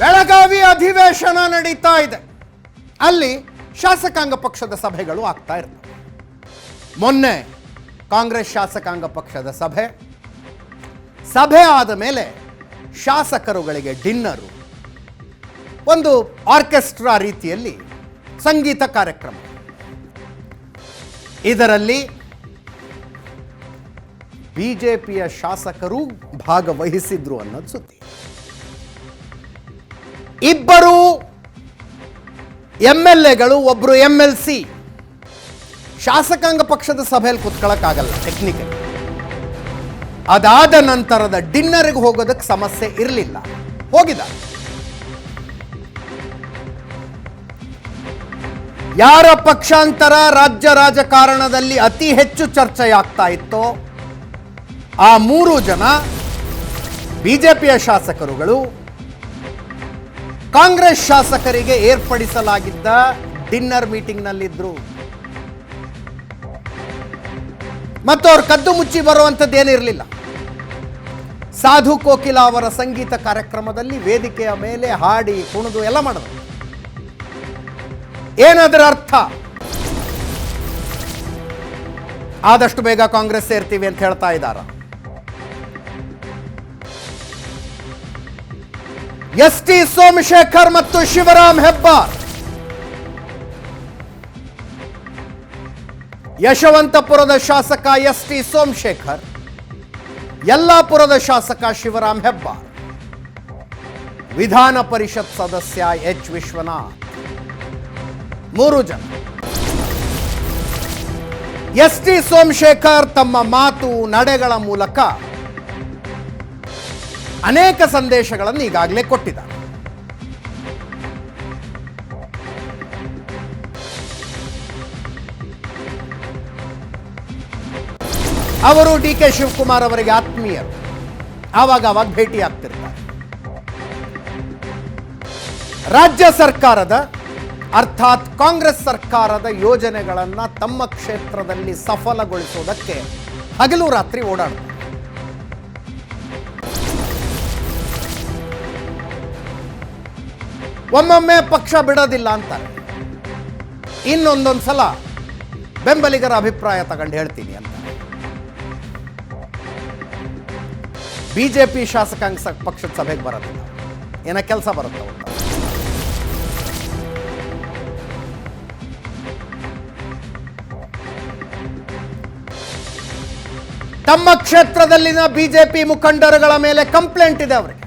ಬೆಳಗಾವಿ ಅಧಿವೇಶನ ನಡೀತಾ ಇದೆ. ಅಲ್ಲಿ ಶಾಸಕಾಂಗ ಪಕ್ಷದ ಸಭೆಗಳು ಆಗ್ತಾ ಇರ್ತವೆ. ಮೊನ್ನೆ ಕಾಂಗ್ರೆಸ್ ಶಾಸಕಾಂಗ ಪಕ್ಷದ ಸಭೆ. ಸಭೆ ಆದ ಮೇಲೆ ಶಾಸಕರುಗಳಿಗೆ ಡಿನ್ನರು. ಒಂದು ಆರ್ಕೆಸ್ಟ್ರಾ ರೀತಿಯಲ್ಲಿ ಸಂಗೀತ ಕಾರ್ಯಕ್ರಮ. ಇದರಲ್ಲಿ ಬಿಜೆಪಿಯ ಶಾಸಕರು ಭಾಗವಹಿಸಿದ್ರು ಅನ್ನೋದು ಸುದ್ದಿ. ಇಬ್ಬರು ಎಂ ಎಲ್ ಎಗಳು ಒಬ್ಬರು ಎಂ ಎಲ್ ಸಿ ಶಾಸಕಾಂಗ ಪಕ್ಷದ ಸಭೆಯಲ್ಲಿ ಕುತ್ಕೊಳ್ಳೋಕ್ಕಾಗಲ್ಲ ಟೆಕ್ನಿಕಲ್ ಅದಾದ ನಂತರದ ಡಿನ್ನರ್ಗೆ ಹೋಗೋದಕ್ಕೆ ಸಮಸ್ಯೆ ಇರಲಿಲ್ಲ. ಹೋಗಿದ ಯಾರ ಪಕ್ಷಾಂತರ ರಾಜ್ಯ ರಾಜಕಾರಣದಲ್ಲಿ ಅತಿ ಹೆಚ್ಚು ಚರ್ಚೆಯಾಗ್ತಾ ಇತ್ತೋ, ಆ ಮೂರು ಜನ ಬಿಜೆಪಿಯ ಶಾಸಕರುಗಳು ಕಾಂಗ್ರೆಸ್ ಶಾಸಕರಿಗೆ ಏರ್ಪಡಿಸಲಾಗಿದ್ದ ಡಿನ್ನರ್ ಮೀಟಿಂಗ್ನಲ್ಲಿದ್ದರು ಮತ್ತು ಅವ್ರು ಕದ್ದು ಮುಚ್ಚಿ ಬರುವಂಥದ್ದೇನಿರಲಿಲ್ಲ ಸಾಧು ಕೋಕಿಲ ಅವರ ಸಂಗೀತ ಕಾರ್ಯಕ್ರಮದಲ್ಲಿ ವೇದಿಕೆಯ ಮೇಲೆ ಹಾಡಿ, ಕುಣಿದು ಎಲ್ಲ ಮಾಡಿದ್ರು. ಏನದರ ಅರ್ಥ? ಆದಷ್ಟು ಬೇಗ ಕಾಂಗ್ರೆಸ್ ಸೇರ್ತೀವಿ ಅಂತ ಹೇಳ್ತಾ ಇದ್ದಾರ? ಎಸ್ ಟಿ ಸೋಮಶೇಖರ್ ಮತ್ತು ಶಿವರಾಮ್ ಹೆಬ್ಬಾರ್. ಯಶವಂತಪುರದ ಶಾಸಕ ಎಸ್ ಟಿ ಸೋಮಶೇಖರ್. ಯಲ್ಲಾಪುರದ ಶಾಸಕ ಶಿವರಾಮ್ ಹೆಬ್ಬಾರ್. ವಿಧಾನ ಪರಿಷತ್ ಸದಸ್ಯ ಎಚ್ ವಿಶ್ವನಾಥ್. ಮೂರು ಜನ. ಎಸ್ ಟಿ ಸೋಮಶೇಖರ್ ತಮ್ಮ ಮಾತು ನಡೆಗಳ ಮೂಲಕ ಅನೇಕ ಸಂದೇಶಗಳನ್ನು ಈಗಾಗಲೇ ಕೊಟ್ಟಿದ್ದಾರೆ. ಅವರು ಡಿ ಕೆ ಶಿವಕುಮಾರ್ ಅವರಿಗೆ ಆತ್ಮೀಯರು. ಆವಾಗ ಅವಾಗ ಭೇಟಿ ಆಗ್ತಿರ್ತಾರೆ ರಾಜ್ಯ ಸರ್ಕಾರದ, ಅರ್ಥಾತ್ ಕಾಂಗ್ರೆಸ್ ಸರ್ಕಾರದ ಯೋಜನೆಗಳನ್ನು ತಮ್ಮ ಕ್ಷೇತ್ರದಲ್ಲಿ ಸಫಲಗೊಳಿಸುವುದಕ್ಕೆ ಹಗಲು ರಾತ್ರಿ ಓಡಾಡ್ತಾರೆ. ಒಮ್ಮೊಮ್ಮೆ ಪಕ್ಷ ಬಿಡೋದಿಲ್ಲ ಅಂತಾರೆ. ಇನ್ನೊಂದೊಂದು ಸಲ ಬೆಂಬಲಿಗರ ಅಭಿಪ್ರಾಯ ತಗೊಂಡು ಹೇಳ್ತೀನಿ ಅಂತ. ಬಿಜೆಪಿ ಶಾಸಕಾಂಗ ಸ- ಪಕ್ಷದ ಸಭೆಗೆ ಬರೋದಿಲ್ಲ. ಏನ ಕೆಲಸ ಬರುತ್ತೆ. ತಮ್ಮ ಕ್ಷೇತ್ರದಲ್ಲಿನ ಬಿಜೆಪಿ ಮುಖಂಡರುಗಳ ಮೇಲೆ ಕಂಪ್ಲೇಂಟ್ ಇದೆ ಅವರಿಗೆ.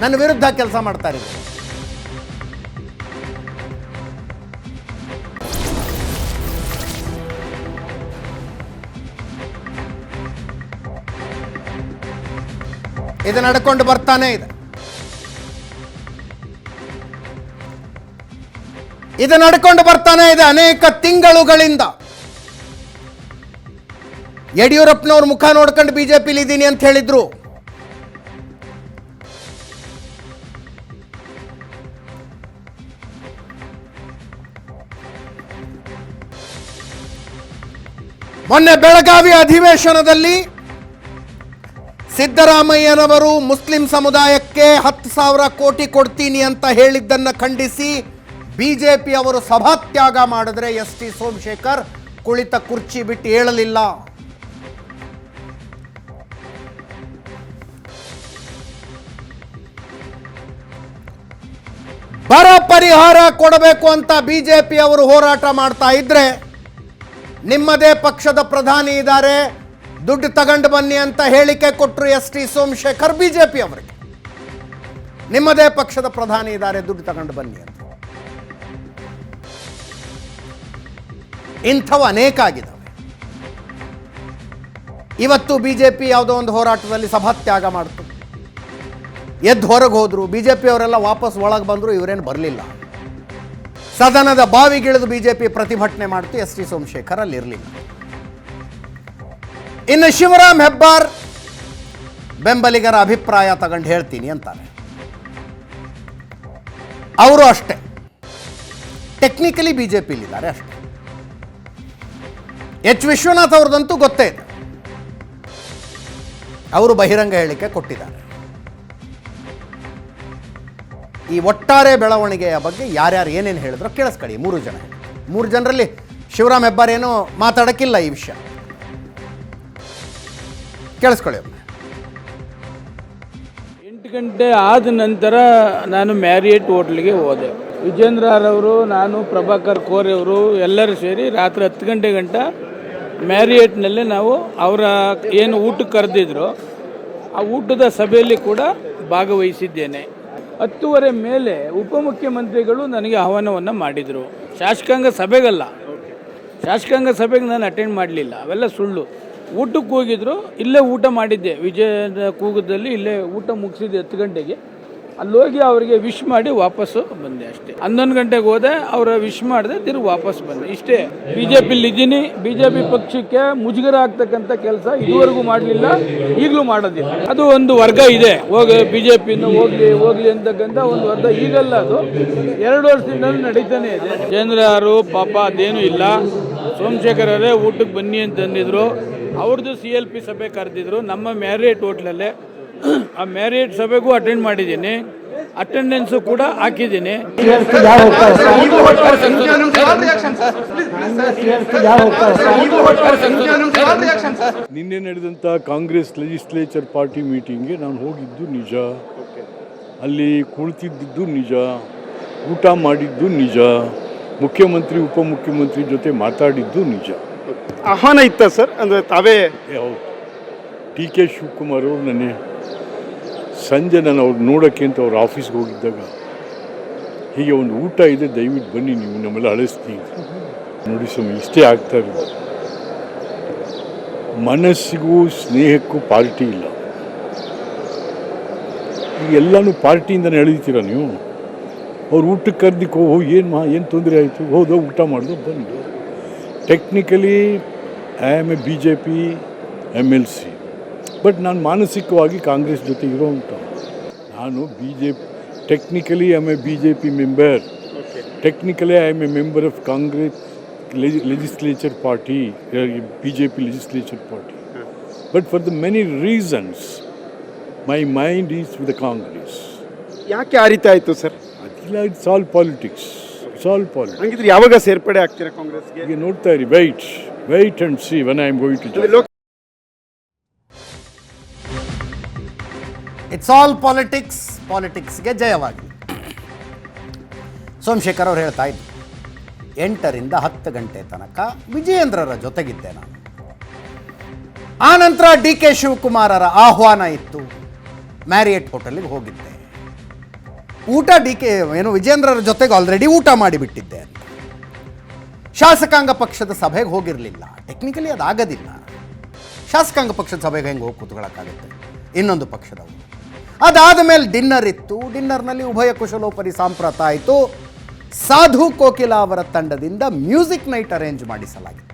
ನನ್ನ ವಿರುದ್ಧ ಕೆಲಸ ಮಾಡ್ತಾರೆ ಇದು ನಡ್ಕೊಂಡು ಬರ್ತಾನೆ ಇದೆ. ಇದು ನಡ್ಕೊಂಡು ಬರ್ತಾನೆ ಇದೆ ಅನೇಕ ತಿಂಗಳುಗಳಿಂದ. ಯಡಿಯೂರಪ್ಪನವ್ರ ಮುಖ ನೋಡ್ಕೊಂಡು ಬಿಜೆಪಿಲಿ ಇದ್ದೀನಿ ಅಂತ ಹೇಳಿದ್ರು. ಮೊನ್ನೆ ಬೆಳಗಾವಿ ಅಧಿವೇಶನದಲ್ಲಿ ಸಿದ್ದರಾಮಯ್ಯನವರು ಮುಸ್ಲಿಂ ಸಮುದಾಯಕ್ಕೆ ಹತ್ತು ಸಾವಿರ ಕೋಟಿ ಕೊಡ್ತೀನಿ ಅಂತ ಹೇಳಿದ್ದನ್ನು ಖಂಡಿಸಿ ಬಿಜೆಪಿ ಅವರು ಸಭಾತ್ಯಾಗ ಮಾಡಿದ್ರೆ ಎಸ್ ಟಿ ಸೋಮಶೇಖರ್ ಕುಳಿತ ಕುರ್ಚಿ ಬಿಟ್ಟು ಹೇಳಲಿಲ್ಲ ಬರ ಪರಿಹಾರ ಕೊಡಬೇಕು ಅಂತ ಬಿಜೆಪಿ ಅವರು ಹೋರಾಟ ಮಾಡ್ತಾ ಇದ್ರೆ ನಿಮ್ಮದೇ ಪಕ್ಷದ ಪ್ರಧಾನಿ ಇದ್ದಾರೆ. ದುಡ್ಡು ತಗೊಂಡು ಬನ್ನಿ ಅಂತ ಹೇಳಿಕೆ ಕೊಟ್ಟರು ಎಸ್ ಟಿ ಸೋಮಶೇಖರ್ ಬಿಜೆಪಿ ಅವರಿಗೆ. ನಿಮ್ಮದೇ ಪಕ್ಷದ ಪ್ರಧಾನಿ ಇದ್ದಾರೆ, ದುಡ್ಡು ತಗೊಂಡು ಬನ್ನಿ ಅಂತ. ಇಂಥವು ಅನೇಕ ಆಗಿದ್ದಾವೆ. ಇವತ್ತು ಬಿಜೆಪಿ ಯಾವುದೋ ಒಂದು ಹೋರಾಟದಲ್ಲಿ ಸಭಾತ್ಯಾಗ ಮಾಡ್ತು. ಎದ್ದು ಹೊರಗೆ ಹೋದ್ರು, ಬಿಜೆಪಿ ಅವರೆಲ್ಲ ವಾಪಸ್ ಒಳಗೆ ಬಂದರು, ಇವರೇನು ಬರಲಿಲ್ಲ. ಸದನದ ಬಾವಿಗಿಳಿದು ಬಿಜೆಪಿ ಪ್ರತಿಭಟನೆ ಮಾಡ್ತು, ಎಸ್ ಟಿ ಸೋಮಶೇಖರ್ ಅಲ್ಲಿ ಇರಲಿಲ್ಲ ಇನ್ನು ಶಿವರಾಮ್ ಹೆಬ್ಬಾರ್ ಬೆಂಬಲಿಗರ ಅಭಿಪ್ರಾಯ ತಗೊಂಡು ಹೇಳ್ತೀನಿ ಅಂತಾರೆ ಅವರು ಅಷ್ಟೇ. ಟೆಕ್ನಿಕಲಿ ಬಿ ಜೆ ಪಿಲಿದ್ದಾರೆ ಅಷ್ಟೆ. ಎಚ್ ವಿಶ್ವನಾಥ್ ಅವ್ರದ್ದಂತೂ ಗೊತ್ತೇ ಇದೆ. ಅವರು ಬಹಿರಂಗ ಹೇಳಿಕೆ ಕೊಟ್ಟಿದ್ದಾರೆ. ಈ ಒಟ್ಟಾರೆ ಬೆಳವಣಿಗೆಯ ಬಗ್ಗೆ ಯಾರ್ಯಾರು ಏನೇನು ಹೇಳಿದ್ರು ಕೇಳಿಸ್ಕೊಳ್ಳಿ, ಮೂರು ಜನ. ಮೂರು ಜನರಲ್ಲಿ ಶಿವರಾಮ್ ಹೆಬ್ಬಾರ್ ಏನೂ ಮಾತಾಡೋಕ್ಕಿಲ್ಲ ಈ ವಿಷಯ. ಕೇಳಿಸ್ಕೊಳ್ಳಿ ಎಂಟು ಗಂಟೆ ಆದ ನಂತರ ನಾನು ಮ್ಯಾರಿಯಟ್ ಹೋಟ್ಲಿಗೆ ಹೋದೆ. ವಿಜೇಂದ್ರರವರು ನಾನು, ಪ್ರಭಾಕರ್ ಕೋರೆ ಅವರು ಎಲ್ಲರೂ ಸೇರಿ ರಾತ್ರಿ ಹತ್ತು ಗಂಟೆ ಗಂಟ ಮ್ಯಾರಿಯೇಟ್ನಲ್ಲಿ ನಾವು ಅವರ ಏನು ಊಟಕ್ಕೆ ಕರೆದಿದ್ರು, ಆ ಊಟದ ಸಭೆಯಲ್ಲಿ ಕೂಡ ಭಾಗವಹಿಸಿದ್ದೇನೆ. ಹತ್ತುವರೆ ಮೇಲೆ ಉಪಮುಖ್ಯಮಂತ್ರಿಗಳು ನನಗೆ ಆಹ್ವಾನವನ್ನು ಮಾಡಿದರು. ಶಾಸಕಾಂಗ ಸಭೆಗಲ್ಲ. ಶಾಸಕಾಂಗ ಸಭೆಗೆ ನಾನು ಅಟೆಂಡ್ ಮಾಡಲಿಲ್ಲ. ಅವೆಲ್ಲ ಸುಳ್ಳು. ಊಟಕ್ಕೆ ಹೋಗಿದ್ರು, ಇಲ್ಲೇ ಊಟ ಮಾಡಿದ್ದೆ. ವಿಜಯ ಕೂಗದಲ್ಲಿ ಇಲ್ಲೇ ಊಟ ಮುಗಿಸಿದ್ದೆ ಹತ್ತು ಗಂಟೆಗೆ. ಅಲ್ಲಿ ಹೋಗಿ ಅವರಿಗೆ ವಿಶ್ ಮಾಡಿ ವಾಪಸ್ಸು ಬಂದೆ ಅಷ್ಟೇ. ಹನ್ನೊಂದು ಗಂಟೆಗೆ ಹೋದೆ, ಅವರ ವಿಶ್ ಮಾಡಿದೆ, ತಿರುಗಿ ವಾಪಸ್ ಬಂದೆ. ಇಷ್ಟೇ. ಬಿ ಜೆ ಇದ್ದೀನಿ. ಬಿ ಜೆ ಪಿ ಪಕ್ಷಕ್ಕೆ ಮುಜುಗರ ಆಗ್ತಕ್ಕಂಥ ಕೆಲಸ ಇದುವರೆಗೂ ಮಾಡಲಿಲ್ಲ, ಈಗಲೂ ಮಾಡೋದಿಲ್ಲ. ಅದು ಒಂದು ವರ್ಗ ಇದೆ. ಹೋಗಿ ಬಿ ಜೆ ಪಿನ ಹೋಗ್ಲಿ ಹೋಗ್ಲಿ ಅಂತಕ್ಕಂಥ ಒಂದು ವರ್ಗ ಈಗಲ್ಲ ಅದು. ಎರಡು ವರ್ಷದಿಂದ ನಡೀತಾನೆ ಇದೆ. ಜೇಂದ್ರ ಯಾರು? ಪಾಪ ಅದೇನು ಇಲ್ಲ. ಸೋಮಶೇಖರ್ ಅವರೇ ಊಟಕ್ಕೆ ಬನ್ನಿ ಅಂತಂದಿದ್ರು ಅವ್ರದ್ದು ಸಿ ಎಲ್ ಪಿ ಸಭೆ ಕರೆದಿದ್ರು. ನಮ್ಮ ಮ್ಯಾರಿಯಟ್ ಹೋಟ್ಲಲ್ಲೇ ಆ ಮ್ಯಾರೇಟ್ ಸಭೆಗೂ ಅಟೆಂಡ್ ಮಾಡಿದ್ದೀನಿ. ಅಟೆಂಡೆನ್ಸು ಕೂಡ ಹಾಕಿದ್ದೀನಿ. ನಿನ್ನೆ ನಡೆದಂಥ ಕಾಂಗ್ರೆಸ್ ಲೆಜಿಸ್ಲೇಚರ್ ಪಾರ್ಟಿ ಮೀಟಿಂಗ್ಗೆ ನಾನು ಹೋಗಿದ್ದು ನಿಜ. ಅಲ್ಲಿ ಕುಳಿತಿದ್ದು ನಿಜ. ಊಟ ಮಾಡಿದ್ದು ನಿಜ. ಮುಖ್ಯಮಂತ್ರಿ ಉಪಮುಖ್ಯಮಂತ್ರಿ ಜೊತೆ ಮಾತಾಡಿದ್ದು ನಿಜ. ಆಹ್ವಾನ ಇತ್ತ ಸರ್? ಅಂದರೆ ತಾವೇ ಹೌದು. ಡಿ ಕೆ ಶಿವಕುಮಾರ್ ಅವರು ನನಗೆ ಸಂಜೆ ನಾನು ಅವ್ರು ನೋಡೋಕ್ಕೆ ಅಂತ ಅವ್ರ ಆಫೀಸ್ಗೆ ಹೋಗಿದ್ದಾಗ ಹೀಗೆ ಒಂದು ಊಟ ಇದೆ ದಯವಿಟ್ಟು ಬನ್ನಿ ನೀವು ನಮ್ಮೆಲ್ಲ ಅಳಿಸ್ತೀವಿ ನೋಡಿ ಸ್ವಾಮಿ ಇಷ್ಟೇ ಆಗ್ತಾ ಇರೋದು. ಮನಸ್ಸಿಗೂ ಸ್ನೇಹಕ್ಕೂ ಪಾರ್ಟಿ ಇಲ್ಲ. ಈಗ ಎಲ್ಲನೂ ಪಾರ್ಟಿಯಿಂದನೇ ಎಳೀತೀರ ನೀವು? ಅವ್ರು ಊಟಕ್ಕೆ ಕರ್ದಿಕ್ಕೋ ಹೋ ಏನು ಮಾ ಏನು ತೊಂದರೆ ಆಯಿತು? ಹೋದ ಊಟ ಮಾಡಿದ್ರು ಬಂದು. Technically I am a B J P M L C but ನಾನು ಮಾನಸಿಕವಾಗಿ ಕಾಂಗ್ರೆಸ್ ಜೊತೆ ಇರೋವಂಥ ನಾನು B J P technically I am a B J P member technically I am a member of Congress legislature party B J P legislature party but for the many reasons my mind is the Congress ಯಾಕೆ ಆ ರೀತಿ ಆಯಿತು sir ಅದಿಲ್ಲ it's all politics it's all politics ಹಂಗಿದ್ರೆ ಯಾವಾಗ ಸೇರ್ಪಡೆ ಆಗ್ತೀರಾ ಕಾಂಗ್ರೆಸ್ಗೆ? ಈಗ ನೋಡ್ತಾ ಇರಿ wait wait and see when I am going to join it's all politics ಪಾಲಿಟಿಕ್ಸ್ಗೆ ಜಯವಾಗಲಿ ಸೋಮಶೇಖರ್ ಅವ್ರು ಹೇಳ್ತಾ ಇದ್ರು ಎಂಟರಿಂದ ಹತ್ತು ಗಂಟೆ ತನಕ ವಿಜಯೇಂದ್ರರ ಜೊತೆಗಿದ್ದೆ ನಾನು. ಆ ನಂತರ ಡಿ ಕೆ ಶಿವಕುಮಾರರ ಆಹ್ವಾನ ಇತ್ತು. ಮ್ಯಾರಿಯಟ್ ಹೋಟೆಲಿಗೆ ಹೋಗಿದ್ದೆ. ಊಟ ಡಿ ಕೆ, ಏನು ವಿಜೇಂದ್ರರ ಜೊತೆಗೆ ಆಲ್ರೆಡಿ ಊಟ ಮಾಡಿಬಿಟ್ಟಿದ್ದೆ ಶಾಸಕಾಂಗ ಪಕ್ಷದ ಸಭೆಗೆ ಹೋಗಿರಲಿಲ್ಲ. ಟೆಕ್ನಿಕಲಿ ಅದಾಗೋದಿಲ್ಲ. ಶಾಸಕಾಂಗ ಪಕ್ಷದ ಸಭೆಗೆ ಹೆಂಗೆ ಹೋಗಿ ಕೂತ್ಕೊಳ್ಳೋಕ್ಕಾಗುತ್ತೆ ಇನ್ನೊಂದು ಪಕ್ಷದವರು ಅದಾದ ಮೇಲೆ ಡಿನ್ನರ್ ಇತ್ತು. ಡಿನ್ನರ್ನಲ್ಲಿ ಉಭಯ ಕುಶಲೋಪರಿ ಸಾಂಪ್ರತ ಆಯಿತು. ಸಾಧು ಕೋಕಿಲ ಅವರ ತಂಡದಿಂದ music night arrange ಮಾಡಿಸಲಾಗಿತ್ತು.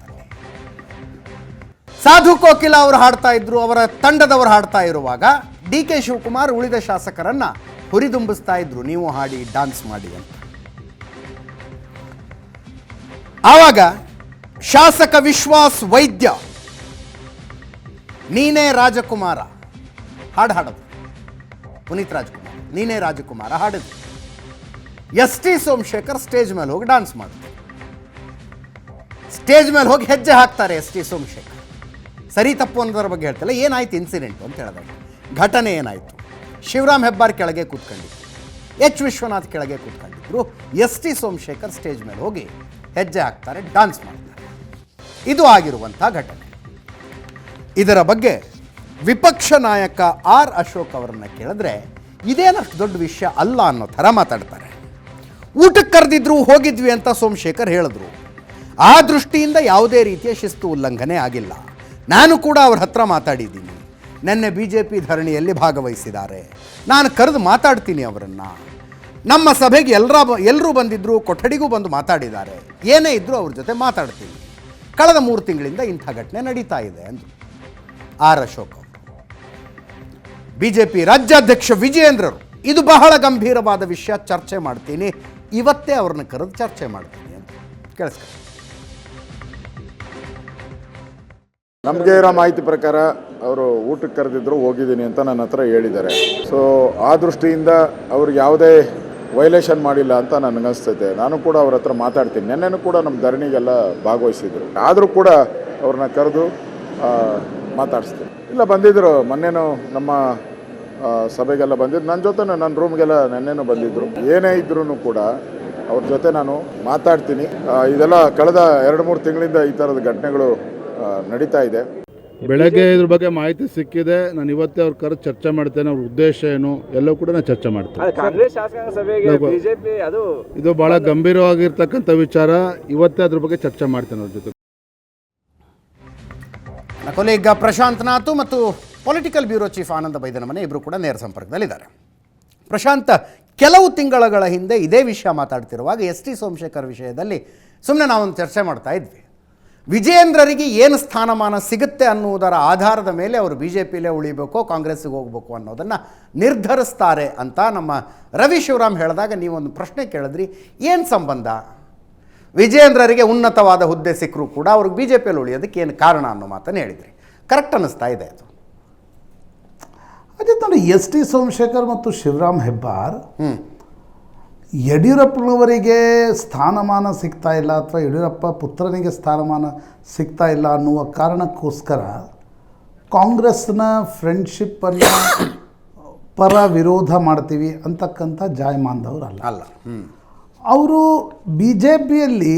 Sadhu Kokila ಅವರು ಹಾಡ್ತಾ ಇದ್ರು, ಅವರ ತಂಡದವರು ಹಾಡ್ತಾ ಇರುವಾಗ ಡಿ ಕೆ ಶಿವಕುಮಾರ್ ಉಳಿದ ಶಾಸಕರನ್ನ ಹುರಿದುಂಬಿಸ್ತಾ ಇದ್ರು, ನೀವು ಹಾಡಿ ಡಾನ್ಸ್ ಮಾಡಿ ಅಂತ. ಆವಾಗ ಶಾಸಕ ವಿಶ್ವಾಸ್ ವೈದ್ಯ, ನೀನೇ ರಾಜಕುಮಾರ, ಹಾಡು ಹಾಡೋದು. ಪುನೀತ್ ರಾಜ್ಕುಮಾರ್, ನೀನೇ ರಾಜಕುಮಾರ ಹಾಡಿದ್ರು. ಎಸ್ ಟಿ ಸೋಮಶೇಖರ್ ಸ್ಟೇಜ್ ಮೇಲೆ ಹೋಗಿ ಡಾನ್ಸ್ ಮಾಡಿದ್ರು. ಸ್ಟೇಜ್ ಮೇಲೆ ಹೋಗಿ ಹೆಜ್ಜೆ ಹಾಕ್ತಾರೆ ಎಸ್ ಟಿ ಸೋಮಶೇಖರ್. ಸರಿ ತಪ್ಪು ಅನ್ನೋದ್ರ ಬಗ್ಗೆ ಹೇಳ್ತಿಲ್ಲ, ಏನಾಯ್ತು ಇನ್ಸಿಡೆಂಟ್ ಅಂತ ಹೇಳಿದಾಗ ಘಟನೆ ಏನಾಯಿತು? ಶಿವರಾಮ್ ಹೆಬ್ಬಾರ್ ಕೆಳಗೆ ಕೂತ್ಕೊಂಡಿದ್ರು. ಎಚ್ ವಿಶ್ವನಾಥ್ ಕೆಳಗೆ ಕೂತ್ಕೊಂಡಿದ್ರು. ಎಸ್ ಟಿ ಸೋಮಶೇಖರ್ ಸ್ಟೇಜ್ ಮೇಲೆ ಹೋಗಿ ಹೆಜ್ಜೆ ಹಾಕ್ತಾರೆ, ಡಾನ್ಸ್ ಮಾಡ್ತಾರೆ. ಇದು ಆಗಿರುವಂಥ ಘಟನೆ. ಇದರ ಬಗ್ಗೆ ವಿಪಕ್ಷ ನಾಯಕ ಆರ್ ಅಶೋಕ್ ಅವರನ್ನ ಕೇಳಿದ್ರೆ, ಇದೇನಷ್ಟು ದೊಡ್ಡ ವಿಷಯ ಅಲ್ಲ ಅನ್ನೋ ಥರ ಮಾತಾಡ್ತಾರೆ. ಊಟಕ್ಕೆ ಕರೆದಿದ್ರು, ಹೋಗಿದ್ವಿ ಅಂತ ಸೋಮಶೇಖರ್ ಹೇಳಿದ್ರು. ಆ ದೃಷ್ಟಿಯಿಂದ ಯಾವುದೇ ರೀತಿಯ ಶಿಸ್ತು ಉಲ್ಲಂಘನೆ ಆಗಿಲ್ಲ. ನಾನು ಕೂಡ ಅವ್ರ ಹತ್ರ ಮಾತಾಡಿದ್ದೀನಿ. ನಿನ್ನೆ ಬಿ ಜೆ ಪಿ ಧರಣಿಯಲ್ಲಿ ಭಾಗವಹಿಸಿದ್ದಾರೆ. ನಾನು ಕರೆದು ಮಾತಾಡ್ತೀನಿ ಅವರನ್ನು. ನಮ್ಮ ಸಭೆಗೆ ಎಲ್ಲರ ಎಲ್ಲರೂ ಬಂದಿದ್ದರು ಕೊಠಡಿಗೂ ಬಂದು ಮಾತಾಡಿದ್ದಾರೆ. ಏನೇ ಇದ್ದರೂ ಅವ್ರ ಜೊತೆ ಮಾತಾಡ್ತೀನಿ. ಕಳೆದ ಮೂರು ತಿಂಗಳಿಂದ ಇಂಥ ಘಟನೆ ನಡೀತಾ ಇದೆ ಅಂದರು. ಆರ್ ಅಶೋಕ್ ಅವರು. ಬಿ ಜೆ ಪಿ ರಾಜ್ಯಾಧ್ಯಕ್ಷ ವಿಜಯೇಂದ್ರರು, ಇದು ಬಹಳ ಗಂಭೀರವಾದ ವಿಷಯ, ಚರ್ಚೆ ಮಾಡ್ತೀನಿ. ಇವತ್ತೇ ಅವ್ರನ್ನ ಕರೆದು ಚರ್ಚೆ ಮಾಡ್ತೀನಿ ಅಂತ ಕೇಳಿಸ್ಕೊಳ್ಳಿ. ನಮಗೆ ಇರೋ ಮಾಹಿತಿ ಪ್ರಕಾರ ಅವರು ಊಟಕ್ಕೆ ಕರೆದಿದ್ರು, ಹೋಗಿದ್ದೀನಿ ಅಂತ ನನ್ನ ಹತ್ರ ಹೇಳಿದ್ದಾರೆ. ಸೊ ಆ ದೃಷ್ಟಿಯಿಂದ ಅವ್ರಿಗೆ ಯಾವುದೇ ವೈಲೇಷನ್ ಮಾಡಿಲ್ಲ ಅಂತ ನನಗನ್ಸ್ತೈತೆ ನಾನು ಕೂಡ ಅವ್ರ ಹತ್ರ ಮಾತಾಡ್ತೀನಿ. ನೆನ್ನೆನೂ ಕೂಡ ನಮ್ಮ ಧರಣಿಗೆಲ್ಲ ಭಾಗವಹಿಸಿದ್ರು. ಆದರೂ ಕೂಡ ಅವ್ರನ್ನ ಕರೆದು ಮಾತಾಡಿಸ್ತೀನಿ. ಇಲ್ಲ ಬಂದಿದ್ದರು ಮೊನ್ನೆನೂ ನಮ್ಮ ಸಭೆಗೆಲ್ಲ ಬಂದಿದ್ದು ನನ್ನ ಜೊತೆ ನನ್ನ ರೂಮ್ಗೆಲ್ಲ ನೆನ್ನೆನೂ ಬಂದಿದ್ದರು ಏನೇ ಇದ್ರೂ ಕೂಡ ಅವ್ರ ಜೊತೆ ನಾನು ಮಾತಾಡ್ತೀನಿ. ಇದೆಲ್ಲ ಕಳೆದ ಎರಡು ಮೂರು ತಿಂಗಳಿಂದ ಈ ಥರದ ಘಟನೆಗಳು ನಡೀತಾ ಇದೆ. ಬೆಳಗ್ಗೆ ಇದ್ರ ಬಗ್ಗೆ ಮಾಹಿತಿ ಸಿಕ್ಕಿದೆ. ನಾನು ಇವತ್ತೇ ಅವ್ರ ಕರೆದು ಚರ್ಚೆ ಮಾಡ್ತೇನೆ. ಅವ್ರ ಉದ್ದೇಶ ಏನು? ಎಲ್ಲವೂ ಕೂಡ ನಾನು ಚರ್ಚೆ ಮಾಡ್ತೇನೆ. ಕಾಂಗ್ರೆಸ್ ಶಾಸಕಾಂಗ ಸಭೆಗೆ ಬಿಜೆಪಿ ಅದು ಇದು ಬಹಳ ಗಂಭೀರವಾಗಿರ್ತಕ್ಕಂಥ ವಿಚಾರ. ಇವತ್ತೇ ಅದ್ರ ಬಗ್ಗೆ ಚರ್ಚೆ ಮಾಡ್ತೇನೆ ಅವ್ರ ಜೊತೆ. ಕೊಲೀಗ ಪ್ರಶಾಂತ್ ನಾಥು ಮತ್ತು political bureau chief Ananda Baidanamane ಇಬ್ಬರು ಕೂಡ ನೇರ ಸಂಪರ್ಕದಲ್ಲಿದ್ದಾರೆ. ಪ್ರಶಾಂತ್ ಕೆಲವು ತಿಂಗಳಗಳ ಹಿಂದೆ ಇದೇ ವಿಷಯ ಮಾತಾಡ್ತಿರುವಾಗ ಎಸ್ ಟಿ ಸೋಮಶೇಖರ್ ವಿಷಯದಲ್ಲಿ ಸುಮ್ಮನೆ ನಾವೊಂದು ಚರ್ಚೆ ಮಾಡ್ತಾ ಇದ್ವಿ. ವಿಜಯೇಂದ್ರರಿಗೆ ಏನು ಸ್ಥಾನಮಾನ ಸಿಗುತ್ತೆ ಅನ್ನುವುದರ ಆಧಾರದ ಮೇಲೆ ಅವರು ಬಿ ಜೆ ಪಿಲೇ ಉಳಿಬೇಕೋ ಕಾಂಗ್ರೆಸ್ಸಿಗೆ ಹೋಗಬೇಕು ಅನ್ನೋದನ್ನು ನಿರ್ಧರಿಸ್ತಾರೆ ಅಂತ ನಮ್ಮ ರವಿ ಶಿವರಾಮ್ ಹೇಳಿದಾಗ ನೀವೊಂದು ಪ್ರಶ್ನೆ ಕೇಳಿದ್ರಿ. ಏನು ಸಂಬಂಧ? ವಿಜೇಂದ್ರರಿಗೆ ಉನ್ನತವಾದ ಹುದ್ದೆ ಸಿಕ್ಕರೂ ಕೂಡ ಅವ್ರಿಗೆ ಬಿ ಜೆ ಪಿಯಲ್ಲಿ ಉಳಿಯೋದಕ್ಕೆ ಏನು ಕಾರಣ ಅನ್ನೋ ಮಾತನ್ನು ಹೇಳಿದ್ರಿ. ಕರೆಕ್ಟ್ ಅನ್ನಿಸ್ತಾ ಇದೆ ಅದು. ಅದೇ ನೋಡಿ ಎಸ್ ಟಿ ಸೋಮಶೇಖರ್ ಮತ್ತು ಶಿವರಾಮ್ ಹೆಬ್ಬಾರ್ ಯಡಿಯೂರಪ್ಪನವರಿಗೆ ಸ್ಥಾನಮಾನ ಸಿಗ್ತಾ ಇಲ್ಲ ಅಥವಾ ಯಡಿಯೂರಪ್ಪ ಪುತ್ರನಿಗೆ ಸ್ಥಾನಮಾನ ಸಿಗ್ತಾ ಇಲ್ಲ ಅನ್ನುವ ಕಾರಣಕ್ಕೋಸ್ಕರ ಕಾಂಗ್ರೆಸ್ನ ಫ್ರೆಂಡ್ಶಿಪ್ಪನ್ನು ಪರ ವಿರೋಧ ಮಾಡ್ತೀವಿ ಅಂತಕ್ಕಂಥ ಜಾಯಮಾನ್ದವ್ರು ಅಲ್ಲ ಅಲ್ಲ ಅವರು ಬಿ ಜೆ ಪಿಯಲ್ಲಿ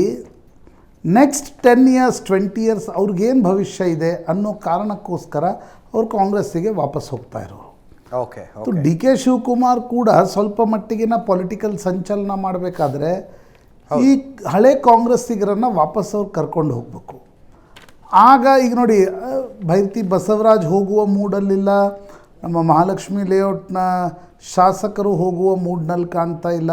next ten years twenty years ಅವ್ರಿಗೇನು ಭವಿಷ್ಯ ಇದೆ ಅನ್ನೋ ಕಾರಣಕ್ಕೋಸ್ಕರ ಅವ್ರು ಕಾಂಗ್ರೆಸ್ಸಿಗೆ ವಾಪಸ್ ಹೋಗ್ತಾ ಇರೋರು. ಓಕೆ ಡಿ ಕೆ ಶಿವಕುಮಾರ್ ಕೂಡ ಸ್ವಲ್ಪ ಮಟ್ಟಿಗಿನ ಪೊಲಿಟಿಕಲ್ ಸಂಚಲನ ಮಾಡಬೇಕಾದ್ರೆ ಈ ಹಳೆ ಕಾಂಗ್ರೆಸ್ಸಿಗರನ್ನು ವಾಪಸ್ ಅವ್ರು ಕರ್ಕೊಂಡು ಹೋಗಬೇಕು. ಆಗ ಈಗ ನೋಡಿ ಭೈರತಿ ಬಸವರಾಜ್ ಹೋಗುವ ಮೂಡಲ್ಲಿಲ್ಲ ನಮ್ಮ ಮಹಾಲಕ್ಷ್ಮಿ ಲೇಔಟ್ನ ಶಾಸಕರು ಹೋಗುವ ಮೂಡ್ನಲ್ಲಿ ಕಾಣ್ತಾ ಇಲ್ಲ.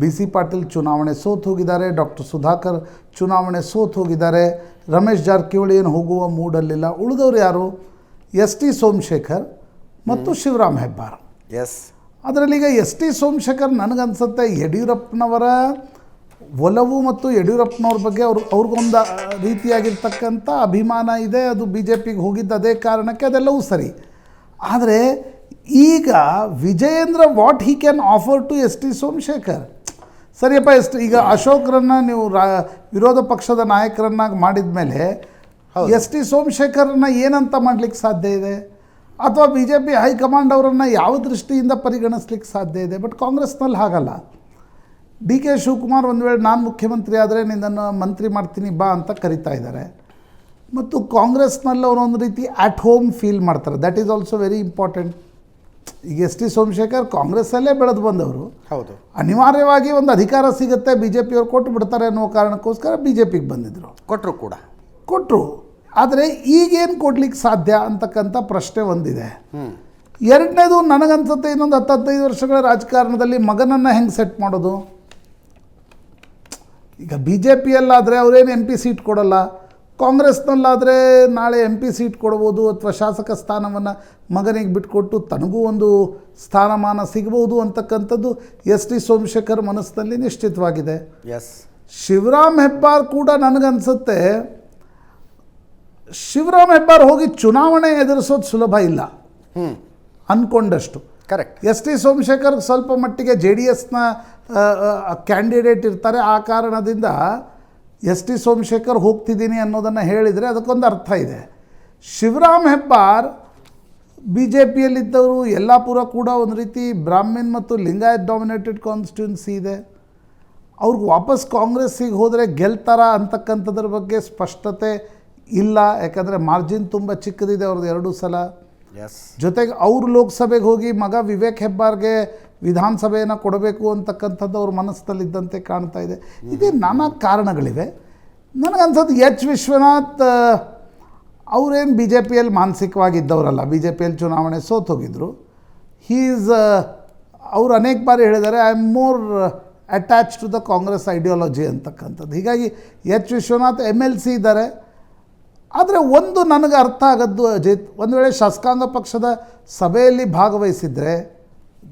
ಬಿ ಸಿ ಪಾಟೀಲ್ ಚುನಾವಣೆ ಸೋತ್ ಹೋಗಿದ್ದಾರೆ ಡಾಕ್ಟರ್ ಸುಧಾಕರ್ ಚುನಾವಣೆ ಸೋತ್ ಹೋಗಿದ್ದಾರೆ. ರಮೇಶ್ ಜಾರಕಿಹೊಳಿ ಏನು ಹೋಗುವ ಮೂಡಲ್ಲಿಲ್ಲ ಉಳಿದವರು ಯಾರು? ಎಸ್ ಟಿ ಸೋಮಶೇಖರ್ ಮತ್ತು ಶಿವರಾಮ್ ಹೆಬ್ಬಾರ್. ಎಸ್ ಅದರಲ್ಲೀಗ ಎಸ್ ಟಿ ಸೋಮಶೇಖರ್ ನನಗನ್ಸುತ್ತೆ ಯಡಿಯೂರಪ್ಪನವರ ಒಲವು ಮತ್ತು ಯಡಿಯೂರಪ್ಪನವ್ರ ಬಗ್ಗೆ ಅವ್ರು ಅವ್ರಿಗೊಂದು ರೀತಿಯಾಗಿರ್ತಕ್ಕಂಥ ಅಭಿಮಾನ ಇದೆ ಅದು ಬಿ ಜೆ ಪಿಗೆ ಹೋಗಿದ್ದು ಅದೇ ಕಾರಣಕ್ಕೆ ಅದೆಲ್ಲವೂ ಸರಿ. ಆದರೆ ಈಗ Vijayendra what he can offer to S T Somashekhar? ಸರಿಯಪ್ಪ ಎಷ್ಟು ಈಗ ಅಶೋಕ್ರನ್ನ ನೀವು ರಾ ವಿರೋಧ ಪಕ್ಷದ ನಾಯಕರನ್ನಾಗಿ ಮಾಡಿದ ಮೇಲೆ ಎಸ್ ಟಿ ಸೋಮಶೇಖರನ್ನ ಏನಂತ ಮಾಡಲಿಕ್ಕೆ ಸಾಧ್ಯ ಇದೆ? ಅಥವಾ ಬಿ ಜೆ ಪಿ ಹೈಕಮಾಂಡ್ ಅವರನ್ನು ಯಾವ ದೃಷ್ಟಿಯಿಂದ ಪರಿಗಣಿಸ್ಲಿಕ್ಕೆ ಸಾಧ್ಯ ಇದೆ? ಬಟ್ ಕಾಂಗ್ರೆಸ್ನಲ್ಲಿ ಹಾಗಲ್ಲ. ಡಿ ಕೆ ಶಿವಕುಮಾರ್ ಒಂದು ವೇಳೆ ನಾನು ಮುಖ್ಯಮಂತ್ರಿ ಆದರೆ ನಿನ್ನನ್ನು ಮಂತ್ರಿ ಮಾಡ್ತೀನಿ ಬಾ ಅಂತ ಕರಿತಾ ಇದ್ದಾರೆ. ಮತ್ತು ಕಾಂಗ್ರೆಸ್ನಲ್ಲಿ ಅವರು ಒಂದು ರೀತಿ ಆಟ್ ಹೋಮ್ ಫೀಲ್ ಮಾಡ್ತಾರೆ. That is also very important ಈಗ ಎಸ್ ಟಿ ಸೋಮಶೇಖರ್ ಕಾಂಗ್ರೆಸ್ಸಲ್ಲೇ ಬೆಳೆದು ಬಂದವರು. ಹೌದು. ಅನಿವಾರ್ಯವಾಗಿ ಒಂದು ಅಧಿಕಾರ ಸಿಗುತ್ತೆ ಬಿ ಜೆ ಪಿಯವ್ರು ಕೊಟ್ಟು ಬಿಡ್ತಾರೆ ಅನ್ನೋ ಕಾರಣಕ್ಕೋಸ್ಕರ ಬಿ ಜೆ ಪಿಗೆ ಬಂದಿದ್ದರು ಕೊಟ್ಟರು ಕೂಡ. ಕೊಟ್ಟರು ಆದರೆ ಈಗೇನು ಕೊಡ್ಲಿಕ್ಕೆ ಸಾಧ್ಯ ಅಂತಕ್ಕಂಥ ಪ್ರಶ್ನೆ ಒಂದಿದೆ. ಎರಡನೇದು ನನಗನ್ಸುತ್ತೆ ಇನ್ನೊಂದು ಹತ್ತು ಹದಿನೈದು ವರ್ಷಗಳ ರಾಜಕಾರಣದಲ್ಲಿ ಮಗನನ್ನು ಹೆಂಗೆ ಸೆಟ್ ಮಾಡೋದು? ಈಗ ಬಿ ಜೆ ಪಿಯಲ್ಲಾದರೆ ಅವರೇನು ಎಂ ಪಿ ಸೀಟ್ ಕೊಡಲ್ಲ ಕಾಂಗ್ರೆಸ್ನಲ್ಲಾದರೆ ನಾಳೆ ಎಂ ಪಿ ಸೀಟ್ ಕೊಡ್ಬೋದು ಅಥವಾ ಶಾಸಕ ಸ್ಥಾನವನ್ನು ಮಗನಿಗೆ ಬಿಟ್ಕೊಟ್ಟು ತನಗೂ ಒಂದು ಸ್ಥಾನಮಾನ ಸಿಗ್ಬೋದು ಅಂತಕ್ಕಂಥದ್ದು ಎಸ್ ಟಿ ಸೋಮಶೇಖರ್ ಮನಸ್ಸಿನಲ್ಲಿ ನಿಶ್ಚಿತವಾಗಿದೆ. ಎಸ್ ಶಿವರಾಮ್ ಹೆಬ್ಬಾರ್ ಕೂಡ ನನಗನ್ಸುತ್ತೆ ಶಿವರಾಮ್ ಹೆಬ್ಬಾರ್ ಹೋಗಿ ಚುನಾವಣೆ ಎದುರಿಸೋದು ಸುಲಭ ಇಲ್ಲ. ಹ್ಞೂ ಅಂದ್ಕೊಂಡಷ್ಟು ಕರೆಕ್ಟ್ ಎಸ್ ಟಿ ಸೋಮಶೇಖರ್ ಸ್ವಲ್ಪ ಮಟ್ಟಿಗೆ ಜೆ ಡಿ ಎಸ್ನ ಕ್ಯಾಂಡಿಡೇಟ್ ಇರ್ತಾರೆ. ಆ ಕಾರಣದಿಂದ ಎಸ್ ಟಿ ಸೋಮಶೇಖರ್ ಹೋಗ್ತಿದ್ದೀನಿ ಅನ್ನೋದನ್ನು ಹೇಳಿದರೆ ಅದಕ್ಕೊಂದು ಅರ್ಥ ಇದೆ. ಶಿವರಾಮ್ ಹೆಬ್ಬಾರ್ ಬಿ ಜೆ ಪಿಯಲ್ಲಿದ್ದವರು ಯಲ್ಲಾಪುರ ಕೂಡ ಒಂದು ರೀತಿ ಬ್ರಾಹ್ಮಿನ್ ಮತ್ತು ಲಿಂಗಾಯತ್ ಡಾಮಿನೇಟೆಡ್ ಕಾನ್ಸ್ಟಿಟ್ಯೂನ್ಸಿ ಇದೆ. ಅವ್ರಿಗೆ ವಾಪಸ್ ಕಾಂಗ್ರೆಸ್ಸಿಗೆ ಹೋದರೆ ಗೆಲ್ತಾರ ಅಂತಕ್ಕಂಥದ್ರ ಬಗ್ಗೆ ಸ್ಪಷ್ಟತೆ ಇಲ್ಲ ಯಾಕಂದರೆ ಮಾರ್ಜಿನ್ ತುಂಬ ಚಿಕ್ಕದಿದೆ ಅವ್ರದ್ದು ಎರಡೂ ಸಲ. ಎಸ್ ಜೊತೆಗೆ ಅವರು ಲೋಕಸಭೆಗೆ ಹೋಗಿ ಮಗ ವಿವೇಕ್ ಹೆಬ್ಬಾರ್ಗೆ ವಿಧಾನಸಭೆಯನ್ನು ಕೊಡಬೇಕು ಅಂತಕ್ಕಂಥದ್ದು ಅವ್ರ ಮನಸ್ಸಲ್ಲಿದ್ದಂತೆ ಕಾಣ್ತಾ ಇದೆ. ಇದೇ ನಾನಾ ಕಾರಣಗಳಿವೆ. ನನಗನ್ಸೋದು ಎಚ್ ವಿಶ್ವನಾಥ್ ಅವರೇನು ಬಿ ಜೆ ಪಿಯಲ್ಲಿ ಮಾನಸಿಕವಾಗಿದ್ದವರಲ್ಲ ಬಿ ಜೆ ಪಿಯಲ್ಲಿ ಚುನಾವಣೆ ಸೋತೋಗಿದ್ರು. ಈಸ್ ಅವರು ಅನೇಕ ಬಾರಿ ಹೇಳಿದ್ದಾರೆ I am more attach to the Congress ideology ಅಂತಕ್ಕಂಥದ್ದು. ಹೀಗಾಗಿ H Vishwanath M L C ಇದ್ದಾರೆ. ಆದರೆ ಒಂದು ನನಗೆ ಅರ್ಥ ಆಗದ್ದು ಅಜಿತ್ ಒಂದು ವೇಳೆ ಶಾಸಕಾಂಗ ಪಕ್ಷದ ಸಭೆಯಲ್ಲಿ ಭಾಗವಹಿಸಿದರೆ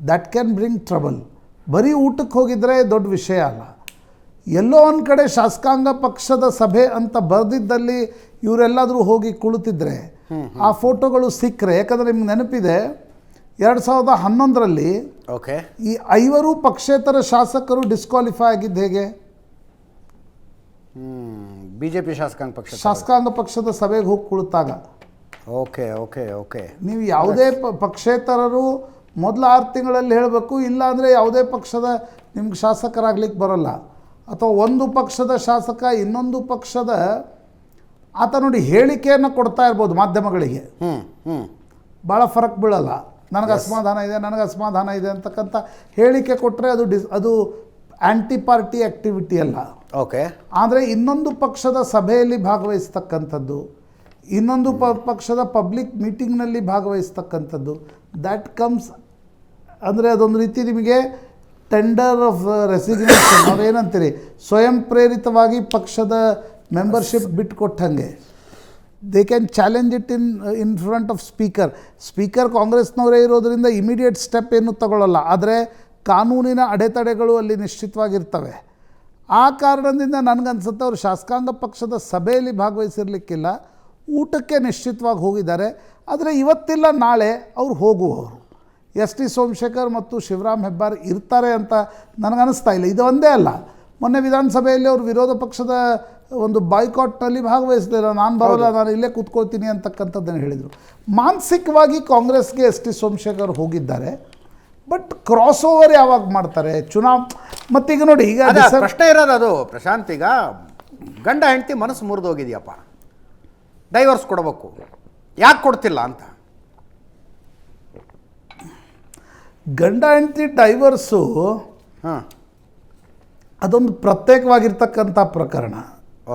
ದ್ಯಾಟ್ ಕ್ಯಾನ್ ಬ್ರಿಂಗ್ ಟ್ರಬಲ್ ಬರೀ ಊಟಕ್ಕೆ ಹೋಗಿದ್ರೆ ದೊಡ್ಡ ವಿಷಯ ಅಲ್ಲ. ಎಲ್ಲೋ ಒಂದು ಕಡೆ ಶಾಸಕಾಂಗ ಪಕ್ಷದ ಸಭೆ ಅಂತ ಬರೆದಿದ್ದಲ್ಲಿ ಇವರೆಲ್ಲಾದರೂ ಹೋಗಿ ಕುಳಿತಿದ್ರೆ ಆ ಫೋಟೋಗಳು ಸಿಕ್ಕರೆ ಯಾಕಂದರೆ ನಿಮ್ಗೆ ನೆನಪಿದೆ ಎರಡು ಸಾವಿರದ ಹನ್ನೊಂದರಲ್ಲಿ ಓಕೆ ಈ ಐವರು ಪಕ್ಷೇತರ ಶಾಸಕರು ಡಿಸ್ಕ್ವಾಲಿಫೈ ಆಗಿದ್ದು ಹೇಗೆ? ಬಿ ಜೆ ಪಿ ಶಾಸಕಾಂಗ ಪಕ್ಷ ಶಾಸಕಾಂಗ ಪಕ್ಷದ ಸಭೆಗೆ ಹೋಗಿ ಕುಳಿತಾಗ. Okay okay okay. ನೀವು ಯಾವುದೇ ಪ- ಪಕ್ಷೇತರರು ಮೊದಲ ಆರು ತಿಂಗಳಲ್ಲಿ ಹೇಳಬೇಕು ಇಲ್ಲ ಅಂದರೆ ಯಾವುದೇ ಪಕ್ಷದ ನಿಮ್ಗೆ ಶಾಸಕರಾಗ್ಲಿಕ್ಕೆ ಬರೋಲ್ಲ. ಅಥವಾ ಒಂದು ಪಕ್ಷದ ಶಾಸಕ ಇನ್ನೊಂದು ಪಕ್ಷದ ಆತ ನೋಡಿ ಹೇಳಿಕೆಯನ್ನು ಕೊಡ್ತಾ ಇರ್ಬೋದು ಮಾಧ್ಯಮಗಳಿಗೆ. ಹ್ಞೂ ಹ್ಞೂ ಭಾಳ ಫರಕ್ ಬೀಳಲ್ಲ. ನನಗೆ ಅಸಮಾಧಾನ ಇದೆ ನನಗೆ ಅಸಮಾಧಾನ ಇದೆ ಅಂತಕ್ಕಂಥ ಹೇಳಿಕೆ ಕೊಟ್ಟರೆ ಅದು ಡಿಸ್ ಅದು ಆ್ಯಂಟಿ ಪಾರ್ಟಿ ಆ್ಯಕ್ಟಿವಿಟಿ ಅಲ್ಲ. ಓಕೆ. ಆದರೆ ಇನ್ನೊಂದು ಪಕ್ಷದ ಸಭೆಯಲ್ಲಿ ಭಾಗವಹಿಸ್ತಕ್ಕಂಥದ್ದು ಇನ್ನೊಂದು ಪ ಪಕ್ಷದ ಪಬ್ಲಿಕ್ ಮೀಟಿಂಗ್ನಲ್ಲಿ ಭಾಗವಹಿಸ್ತಕ್ಕಂಥದ್ದು ದ್ಯಾಟ್ ಕಮ್ಸ್ ಅಂದರೆ ಅದೊಂದು ರೀತಿ ನಿಮಗೆ ಟೆಂಡರ್ ಆಫ್ ರೆಸಿಗ್ನೇಷನ್ ಅವ್ರು ಏನಂತೀರಿ ಸ್ವಯಂ ಪ್ರೇರಿತವಾಗಿ ಪಕ್ಷದ membership ಬಿಟ್ಕೊಟ್ಟಂಗೆ. They can challenge it in in front of speaker speaker ಕಾಂಗ್ರೆಸ್ನವರೇ ಇರೋದರಿಂದ ಇಮಿಡಿಯೇಟ್ ಸ್ಟೆಪ್ ಏನು ತಗೊಳ್ಳಲ್ಲ. ಆದರೆ ಕಾನೂನಿನ ಅಡೆತಡೆಗಳು ಅಲ್ಲಿ ನಿಶ್ಚಿತವಾಗಿರ್ತವೆ. ಆ ಕಾರಣದಿಂದ ನನಗನ್ಸುತ್ತೆ ಅವರು ಶಾಸಕಾಂಗ ಪಕ್ಷದ ಸಭೆಯಲ್ಲಿ ಭಾಗವಹಿಸಿರಲಿಕ್ಕಿಲ್ಲ. ಊಟಕ್ಕೆ ನಿಶ್ಚಿತವಾಗಿ ಹೋಗಿದ್ದಾರೆ. ಆದರೆ ಇವತ್ತಿಲ್ಲ ನಾಳೆ ಅವ್ರು ಹೋಗುವವರು. ಎಸ್ ಟಿ ಸೋಮಶೇಖರ್ ಮತ್ತು ಶಿವರಾಮ್ ಹೆಬ್ಬಾರ್ ಇರ್ತಾರೆ ಅಂತ ನನಗನ್ನಿಸ್ತಾ ಇಲ್ಲ. ಇದು ಒಂದೇ ಅಲ್ಲ. ಮೊನ್ನೆ ವಿಧಾನಸಭೆಯಲ್ಲಿ ಅವರು ವಿರೋಧ ಪಕ್ಷದ ಒಂದು ಬಾಯ್ಕಾಟ್ನಲ್ಲಿ ಭಾಗವಹಿಸಲಿಲ್ಲ ನಾನು ಬರೋಲ್ಲ ನಾನು ಇಲ್ಲೇ ಕೂತ್ಕೊಳ್ತೀನಿ ಅಂತಕ್ಕಂಥದ್ದನ್ನು ಹೇಳಿದರು. ಮಾನಸಿಕವಾಗಿ ಕಾಂಗ್ರೆಸ್ಗೆ ಎಸ್ ಟಿ ಸೋಮಶೇಖರ್ ಹೋಗಿದ್ದಾರೆ. ಬಟ್ ಕ್ರಾಸ್ ಓವರ್ ಯಾವಾಗ ಮಾಡ್ತಾರೆ? ಚುನಾವ್ ಮತ್ತೀಗ ನೋಡಿ ಈಗ ಪ್ರಶ್ನೆ ಇರೋದು ಅದು ಪ್ರಶಾಂತ್ ಈಗ ಗಂಡ ಹೆಂಡತಿ ಮನಸ್ಸು ಮುರಿದೋಗಿದೆಯಪ್ಪ. ಡೈವರ್ಸ್ ಕೊಡಬೇಕು. ಯಾಕೆ ಕೊಡ್ತಿಲ್ಲ ಅಂತ? ಗಂಡ ಹೆಂಡತಿ ಡೈವರ್ಸು ಹಾಂ. ಅದೊಂದು ಪ್ರತ್ಯೇಕವಾಗಿರ್ತಕ್ಕಂಥ ಪ್ರಕರಣ.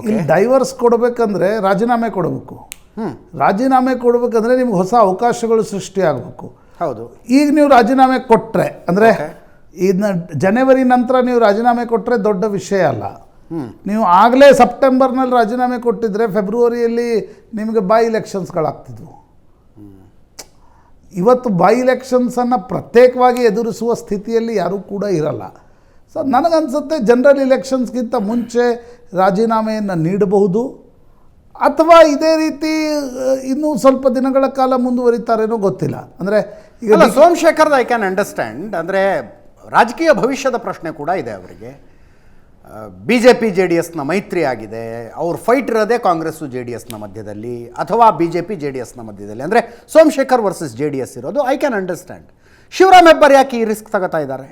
ಇಲ್ಲಿ ಡೈವರ್ಸ್ ಕೊಡಬೇಕಂದ್ರೆ ರಾಜೀನಾಮೆ ಕೊಡಬೇಕು. ಹ್ಞೂ ರಾಜೀನಾಮೆ ಕೊಡಬೇಕಂದ್ರೆ ನಿಮ್ಗೆ ಹೊಸ ಅವಕಾಶಗಳು ಸೃಷ್ಟಿಯಾಗಬೇಕು. ಹೌದು. ಈಗ ನೀವು ರಾಜೀನಾಮೆ ಕೊಟ್ಟರೆ ಅಂದರೆ ಇದನ್ನ ಜನವರಿ ನಂತರ ನೀವು ರಾಜೀನಾಮೆ ಕೊಟ್ಟರೆ ದೊಡ್ಡ ವಿಷಯ ಅಲ್ಲ. ನೀವು ಆಗಲೇ ಸೆಪ್ಟೆಂಬರ್ನಲ್ಲಿ ರಾಜೀನಾಮೆ ಕೊಟ್ಟಿದ್ರೆ ಫೆಬ್ರವರಿಯಲ್ಲಿ ನಿಮಗೆ ಬೈ ಇಲೆಕ್ಷನ್ಸ್ಗಳಾಗ್ತಿದ್ವು ಇವತ್ತು ಬೈ ಇಲೆಕ್ಷನ್ಸನ್ನು ಪ್ರತ್ಯೇಕವಾಗಿ ಎದುರಿಸುವ ಸ್ಥಿತಿಯಲ್ಲಿ ಯಾರೂ ಕೂಡ ಇರಲ್ಲ. ಸೊ ನನಗನ್ಸುತ್ತೆ ಜನರಲ್ ಇಲೆಕ್ಷನ್ಸ್ಗಿಂತ ಮುಂಚೆ ರಾಜೀನಾಮೆಯನ್ನು ನೀಡಬಹುದು. ಅಥವಾ ಇದೇ ರೀತಿ ಇನ್ನೂ ಸ್ವಲ್ಪ ದಿನಗಳ ಕಾಲ ಮುಂದುವರಿತಾರೇನೋ ಗೊತ್ತಿಲ್ಲ. ಅಂದರೆ ಈಗ ಸೋಮಶೇಖರ್ದ ಐ ಕ್ಯಾನ್ ಅಂಡರ್ಸ್ಟ್ಯಾಂಡ್ ಅಂದರೆ ರಾಜಕೀಯ ಭವಿಷ್ಯದ ಪ್ರಶ್ನೆ ಕೂಡ ಇದೆ ಅವರಿಗೆ. B J P J D ಎಸ್ನ ಮೈತ್ರಿ ಆಗಿದೆ ಅವ್ರ ಫೈಟ್ ಇರೋದೇ ಕಾಂಗ್ರೆಸ್ಸು ಜೆ ಡಿ ಎಸ್ನ ಮಧ್ಯದಲ್ಲಿ ಅಥವಾ B J P J D ಎಸ್ನ ಮಧ್ಯದಲ್ಲಿ. ಅಂದರೆ Somashekhar versus J D S ಇರೋದು I can understand Shivaram Hebbar ಯಾಕೆ ಈ ರಿಸ್ಕ್ ತಗೋತಾ ಇದ್ದಾರೆ?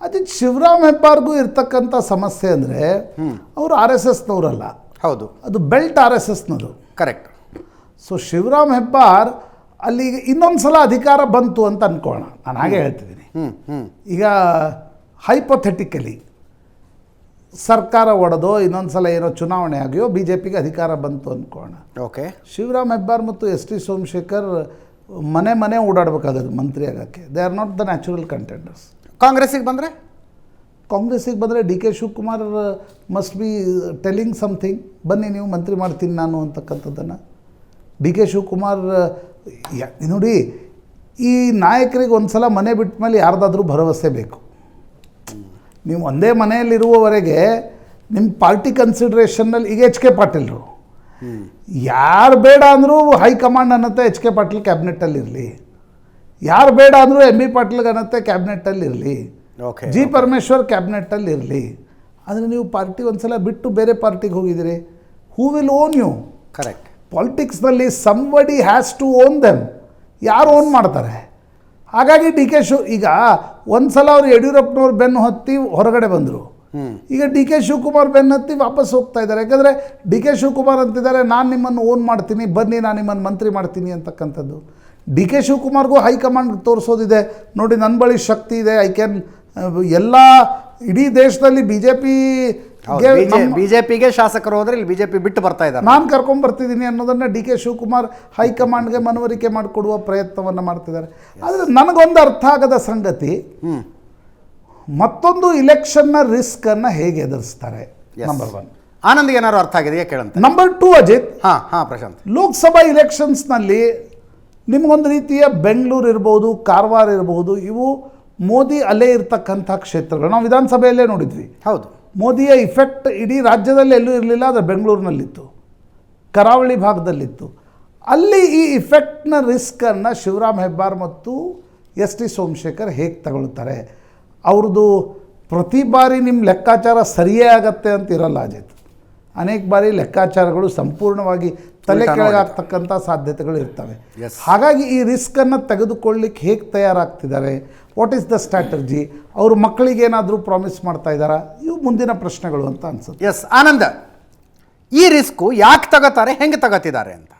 ಅದು ಶಿವರಾಮ್ ಹೆಬ್ಬಾರ್ಗೂ ಇರ್ತಕ್ಕಂಥ ಸಮಸ್ಯೆ ಅಂದರೆ ಅವರು ಆರ್ ಎಸ್ ಎಸ್ನವರಲ್ಲ ಹೌದು. ಅದು ಬೆಲ್ಟ್ ಆರ್ ಎಸ್ ಎಸ್ನವರು ಕರೆಕ್ಟ್ ಸೊ ಶಿವರಾಮ್ ಹೆಬ್ಬಾರ್ ಅಲ್ಲಿ ಇನ್ನೊಂದು ಸಲ ಅಧಿಕಾರ ಬಂತು ಅಂತ ಅನ್ಕೊಳ್ಳೋಣ ನಾನು ಹಾಗೆ ಹೇಳ್ತಿದ್ದೀನಿ. ಈಗ ಹೈಪೊಥೆಟಿಕಲಿ ಸರ್ಕಾರ ಒಡೆದೋ ಇನ್ನೊಂದು ಸಲ ಏನೋ ಚುನಾವಣೆ ಆಗಿಯೋ ಬಿ ಜೆ ಪಿಗೆ ಅಧಿಕಾರ ಬಂತು ಅಂದ್ಕೊಳ್ಳೋಣ ಓಕೆ ಶಿವರಾಮ್ ಹೆಬ್ಬಾರ್ ಮತ್ತು ಎಸ್ ಟಿ ಸೋಮಶೇಖರ್ ಮನೆ ಮನೆ ಓಡಾಡಬೇಕಾಗದು ಮಂತ್ರಿ ಆಗೋಕ್ಕೆ. They are not the natural contenders ಕಾಂಗ್ರೆಸ್ಸಿಗೆ ಬಂದರೆ? ಕಾಂಗ್ರೆಸ್ಸಿಗೆ ಬಂದರೆ D K Shivakumar must be telling something ಬನ್ನಿ ನೀವು ಮಂತ್ರಿ ಮಾಡ್ತೀನಿ ನಾನು ಅಂತಕ್ಕಂಥದ್ದನ್ನು. ಡಿ ಕೆ ಶಿವಕುಮಾರ್ ನೋಡಿ ಈ ನಾಯಕರಿಗೆ ಒಂದು ಸಲ ಮನೆ ಬಿಟ್ಟ ಮೇಲೆ ಯಾರ್ದಾದ್ರೂ ಭರವಸೆ ಬೇಕು. ನೀವು ಒಂದೇ ಮನೆಯಲ್ಲಿರುವವರೆಗೆ ನಿಮ್ಮ ಪಾರ್ಟಿ ಕನ್ಸಿಡ್ರೇಷನ್ನಲ್ಲಿ ಈಗ ಎಚ್ ಕೆ ಪಾಟೀಲ್ರು ಯಾರು ಬೇಡ ಅಂದರೂ ಹೈಕಮಾಂಡ್ ಅನ್ನತ್ತೆ ಎಚ್ ಕೆ ಪಾಟೀಲ್ ಕ್ಯಾಬಿನೆಟ್ಟಲ್ಲಿ ಇರಲಿ. ಯಾರು ಬೇಡ ಅಂದರೂ ಎಂ ಬಿ ಪಾಟೀಲ್ಗೆ ಅನ್ನತ್ತೆ ಕ್ಯಾಬಿನೆಟ್ಟಲ್ಲಿ ಇರಲಿ. ಓಕೆ ಜಿ ಪರಮೇಶ್ವರ್ ಕ್ಯಾಬಿನೆಟ್ಟಲ್ಲಿ ಇರಲಿ. ಆದರೆ ನೀವು ಪಾರ್ಟಿ ಒಂದ್ಸಲ ಬಿಟ್ಟು ಬೇರೆ ಪಾರ್ಟಿಗೆ ಹೋಗಿದ್ದೀರಿ. Who will own you correct ಪಾಲಿಟಿಕ್ಸ್ನಲ್ಲಿ somebody has to own them ಯಾರು ಓನ್ ಮಾಡ್ತಾರೆ? ಹಾಗಾಗಿ ಡಿ ಕೆ ಶಿವ್ ಈಗ ಒಂದು ಸಲ ಅವ್ರು ಯಡಿಯೂರಪ್ಪನವ್ರು ಬೆನ್ನು ಹತ್ತಿ ಹೊರಗಡೆ ಬಂದರು. ಈಗ ಡಿ ಕೆ ಶಿವಕುಮಾರ್ ಬೆನ್ನು ಹತ್ತಿ ವಾಪಸ್ ಹೋಗ್ತಾ ಇದ್ದಾರೆ. ಯಾಕಂದರೆ ಡಿ ಕೆ ಶಿವಕುಮಾರ್ ಅಂತಿದ್ದಾರೆ, ನಾನು ನಿಮ್ಮನ್ನು ಓನ್ ಮಾಡ್ತೀನಿ, ಬನ್ನಿ, ನಾನು ನಿಮ್ಮನ್ನು ಮಂತ್ರಿ ಮಾಡ್ತೀನಿ ಅಂತಕ್ಕಂಥದ್ದು. ಡಿ ಕೆ ಶಿವಕುಮಾರ್ಗೂ ಹೈಕಮಾಂಡ್ ತೋರಿಸೋದಿದೆ. ನೋಡಿ ನನ್ನ ಬಳಿ ಶಕ್ತಿ ಇದೆ ಐ ಕ್ಯಾನ್ ಎಲ್ಲ ಇಡೀ ದೇಶದಲ್ಲಿ ಬಿ ಜೆ ಪಿ ಬಿಜೆಪಿಗೆ ಶಾಸಕರು ಹೋದ್ರೆ ಇಲ್ಲಿ ಬಿಜೆಪಿ ಬಿಟ್ಟು ಬರ್ತಾ ಇದ್ದಾರೆ. ನಾನು ಕರ್ಕೊಂಡ್ ಬರ್ತಿದ್ದೀನಿ ಅನ್ನೋದನ್ನ ಡಿ ಕೆ ಶಿವಕುಮಾರ್ ಹೈಕಮಾಂಡ್ಗೆ ಮನವರಿಕೆ ಮಾಡಿಕೊಡುವ ಪ್ರಯತ್ನವನ್ನು ಮಾಡ್ತಿದ್ದಾರೆ. ಆದರೆ ನನಗೊಂದು ಅರ್ಥ ಆಗದ ಸಂಗತಿ ಮತ್ತೊಂದು ಇಲೆಕ್ಷನ್ನ ಅನ್ನ ಹೇಗೆ ಎದುರಿಸ್ತಾರೆ? ನಂಬರ್ ಒನ್ ಆನಂದ್ ಏನಾದ್ರು ಅರ್ಥ ಆಗಿದೆಯಾ? ಕೇಳಂತೆ. Number two Ajit. ಹಾಂ ಹಾಂ ಪ್ರಶಾಂತ್. ಲೋಕಸಭಾ ಇಲೆಕ್ಷನ್ಸ್ನಲ್ಲಿ ನಿಮ್ಗೊಂದು ರೀತಿಯ ಬೆಂಗಳೂರು ಇರ್ಬೋದು ಕಾರವಾರ ಇರಬಹುದು ಇವು ಮೋದಿ ಅಲೆ ಇರ್ತಕ್ಕಂಥ ಕ್ಷೇತ್ರಗಳು. ನಾವು ವಿಧಾನಸಭೆಯಲ್ಲೇ ನೋಡಿದ್ವಿ. ಹೌದು. ಮೋದಿಯ ಇಫೆಕ್ಟ್ ಇಡೀ ರಾಜ್ಯದಲ್ಲಿ ಎಲ್ಲೂ ಇರಲಿಲ್ಲ ಆದರೆ ಬೆಂಗಳೂರಿನಲ್ಲಿತ್ತು. ಕರಾವಳಿ ಭಾಗದಲ್ಲಿತ್ತು. ಅಲ್ಲಿ ಈ ಇಫೆಕ್ಟ್ನ ರಿಸ್ಕನ್ನು ಶಿವರಾಮ್ ಹೆಬ್ಬಾರ್ ಮತ್ತು ಎಸ್ ಟಿ ಸೋಮಶೇಖರ್ ಹೇಗೆ ತಗೊಳ್ತಾರೆ? ಅವ್ರದ್ದು ಪ್ರತಿ ಬಾರಿ ನಿಮ್ಮ ಲೆಕ್ಕಾಚಾರ ಸರಿಯೇ ಆಗತ್ತೆ ಅಂತ ಇರಲ್ಲ ಅಜಿತ್. ಅನೇಕ ಬಾರಿ ಲೆಕ್ಕಾಚಾರಗಳು ಸಂಪೂರ್ಣವಾಗಿ ತಲೆ ಕೆಳಗಾಗ್ತಕ್ಕಂಥ ಸಾಧ್ಯತೆಗಳು ಇರ್ತವೆ. ಹಾಗಾಗಿ ಈ ರಿಸ್ಕನ್ನು ತೆಗೆದುಕೊಳ್ಳಿಕ್ಕೆ ಹೇಗೆ ತಯಾರಾಗ್ತಿದ್ದಾರೆ? ವಾಟ್ ಈಸ್ ದ ಸ್ಟ್ರಾಟರ್ಜಿ ಅವರು ಮಕ್ಕಳಿಗೆ ಏನಾದರೂ ಪ್ರಾಮಿಸ್ ಮಾಡ್ತಾ ಇದ್ದಾರಾ? ಇವು ಮುಂದಿನ ಪ್ರಶ್ನೆಗಳು ಅಂತ ಅನ್ಸುತ್ತೆ. ಎಸ್ ಆನಂದ. ಈ ರಿಸ್ಕು ಯಾಕೆ ತಗೋತಾರೆ ಹೆಂಗೆ ತಗೋತಿದ್ದಾರೆ ಅಂತ?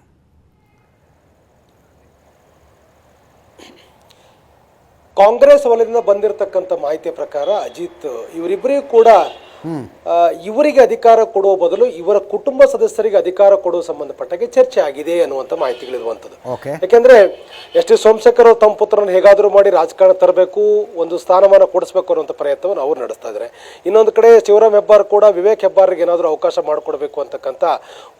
ಕಾಂಗ್ರೆಸ್ ವಲಯದಿಂದ ಬಂದಿರತಕ್ಕಂಥ ಮಾಹಿತಿಯ ಪ್ರಕಾರ ಅಜಿತ್ ಇವರಿಬ್ಬರಿಗೂ ಕೂಡ ಇವರಿಗೆ ಅಧಿಕಾರ ಕೊಡುವ ಬದಲು ಇವರ ಕುಟುಂಬ ಸದಸ್ಯರಿಗೆ ಅಧಿಕಾರ ಕೊಡುವ ಸಂಬಂಧಪಟ್ಟಾಗೆ ಚರ್ಚೆ ಆಗಿದೆ ಅನ್ನುವಂಥ ಮಾಹಿತಿಗಳಿರುವಂಥದ್ದು ಯಾಕೆಂದ್ರೆ ಎಸ್ ಟಿ ಸೋಮಶೇಖರ್ ಅವರು ತಮ್ಮ ಪುತ್ರನ ಹೇಗಾದರೂ ಮಾಡಿ ರಾಜಕಾರಣ ತರಬೇಕು ಒಂದು ಸ್ಥಾನಮಾನ ಕೊಡಿಸ್ಬೇಕು ಅನ್ನುವಂಥ ಪ್ರಯತ್ನವನ್ನು ಅವರು ನಡೆಸ್ತಾ ಇದ್ದಾರೆ ಇನ್ನೊಂದು ಕಡೆ ಶಿವರಾಮ್ ಹೆಬ್ಬಾರ್ ಕೂಡ ವಿವೇಕ್ ಹೆಬ್ಬಾರ್ಗೆ ಏನಾದರೂ ಅವಕಾಶ ಮಾಡಿಕೊಡ್ಬೇಕು ಅಂತಕ್ಕಂಥ